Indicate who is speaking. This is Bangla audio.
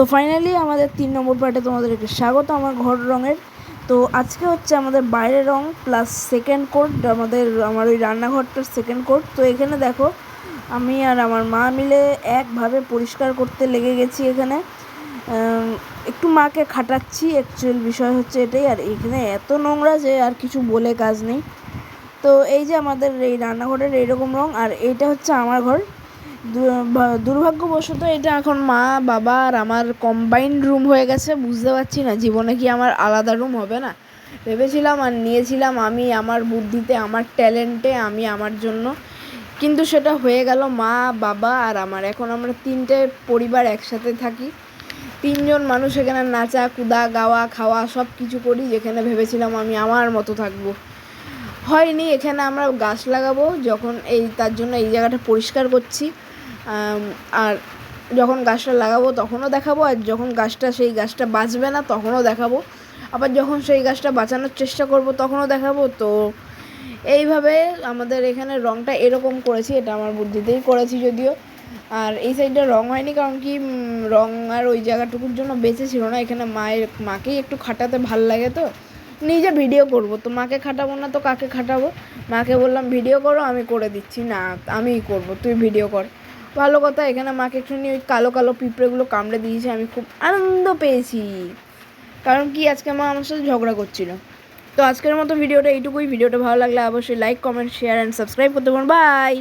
Speaker 1: তো ফাইনালি আমাদের তিন নম্বর পার্টে তোমাদেরকে স্বাগত আমার ঘর রঙের। তো আজকে হচ্ছে আমাদের বাইরের রং প্লাস সেকেন্ড কোট আমাদের, আমার ওই রান্নাঘরটার সেকেন্ড কোট তো এখানে দেখো, আমি আর আমার মা মিলে একভাবে পরিষ্কার করতে লেগে গেছি এখানে। একটু মাকে খাটাচ্ছি অ্যাকচুয়াল বিষয় হচ্ছে এটাই। আর এখানে এত নোংরা যে আর কিছু বলে কাজ নেই। তো এই যে আমাদের এই রান্নাঘরের এইরকম রং, আর এইটা হচ্ছে আমার ঘর। দুর্ভাগ্যবশত এটা এখন মা, বাবা আর আমার কম্বাইন্ড রুম হয়ে গেছে, বুঝতে পারছি না, জীবনে কি আমার আলাদা রুম হবে না? ভেবেছিলাম আর নিয়েছিলাম আমি আমার বুদ্ধিতে, আমার ট্যালেন্টে আমি আমার জন্য। কিন্তু সেটা হয়ে গেল মা, বাবা আর আমার। এখন আমরা তিনটে পরিবার একসাথে থাকি। তিনজন মানুষ এখানে নাচা, কুদা, গাওয়া, খাওয়া সব কিছু করি, যেখানে ভেবেছিলাম আমি আমার মতো থাকব। হয়নি, এখানে আমরা গাছ লাগাবো, যখন এই, তার জন্য এই জায়গাটা পরিষ্কার করছি। আর যখন গাছটা লাগাবো তখনও দেখাবো, আর যখন গাছটা সেই গাছটা বাঁচবে না তখনও দেখাবো। আবার যখন সেই গাছটা বাঁচানোর চেষ্টা করব তখনও দেখাবো। তো এইভাবে আমাদের এখানে রংটা এরকম করেছি, এটা আমার বুদ্ধিতেই করেছি যদিও। আর এই সাইডটা রং হয়নি, কারণ কি রং আর ওই জায়গাটুকুর জন্য বেঁচে ছিল না। এখানে মায়ের, মাকেই একটু খাটাতে ভালো লাগে তো। নিজে ভিডিও করব, তো মাকে খাটাবো না তো কাকে খাটাবো? মাকে বললাম ভিডিও করো, আমি করে দিচ্ছি। না, আমিই করব, তুই ভিডিও কর। ভালো কথা, এখানে মাকে একটুখানি ওই কালো কালো পিঁপড়েগুলো কামড়ে দিয়েছে, আমি খুব আনন্দ পেয়েছি। কারণ কি, আজকে মা আমার সাথে ঝগড়া করছিল। তো আজকের মতো ভিডিওটা এইটুকুই। ভিডিওটা ভালো লাগলে অবশ্যই like comment share and subscribe করতে পারেন বাই